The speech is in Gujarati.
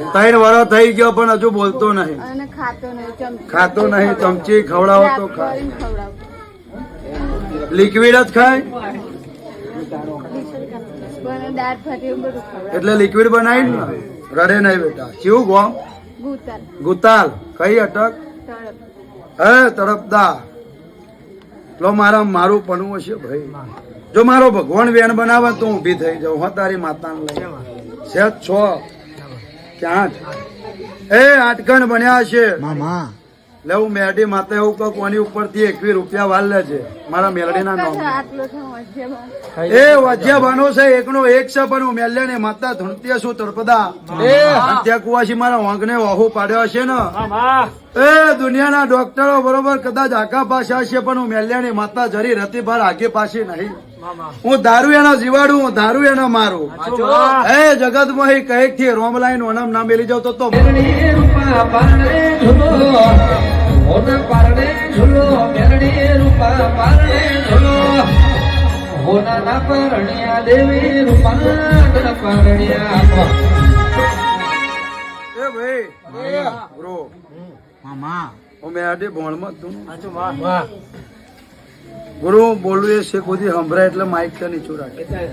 ત્રણ વરો થઈ ગયો પણ હજુ બોલતો નહીં. ખાતો નહીં ચમચી ખવડાવો તો ખાય. લિક્વિડ જ ખાય? પણ એટલે લિક્વિડ બનાવી ને? રડે નહીં બેટા. શિવ ગો ગુતાલ. કઈ અટક? હે તડપદા લો મારા મારું પણવું હશે ભાઈ. જો મારો ભગવાન વેણ બનાવે તો હું ઊભી થઈ જાઉં હા તારી માતાને લઈ સેજ છ. આઠ એ આટકણ બન્યા છે. મામા. લે હું મેરડી માતા એવું કહું કોની ઉપરથી એકવી રૂપિયા વાલ લે છે? મારા મેલડીના નામ એ વજ્યા બનો છે એકનો એક છે પણ હું મેલ્યા ને માતા ધૂણતી છું તડપદા ત્યાં કુવાસી મારા વાંકને વાહુ પાડ્યો હશે ને. એ દુનિયાના ડોક્ટરો બરોબર કદાચ આખા પાછા હશે પણ હું મેલ્યાની માતા જરી રતી ભાર આગે પાછી નહીં. હું દારૂ એના જીવાડું હું દારૂ એના મારું. એ જગતમાં કંઈકથી રોમલાઈન ઓનમ ના મેલી જાવ તો હોના પારણે ઝૂલો મેરડી રૂપા પારણે ઝૂલો. હોના ના પારણ્યા દેવી રૂપા ના પારણ્યા. એ ભાઈ બ્રો મામા. હું મેરડી ભોણમાં તું ગુરુ બોલવું એ છે. કોઈ સંભળાય એટલે માઇક તો નીચું રાખે.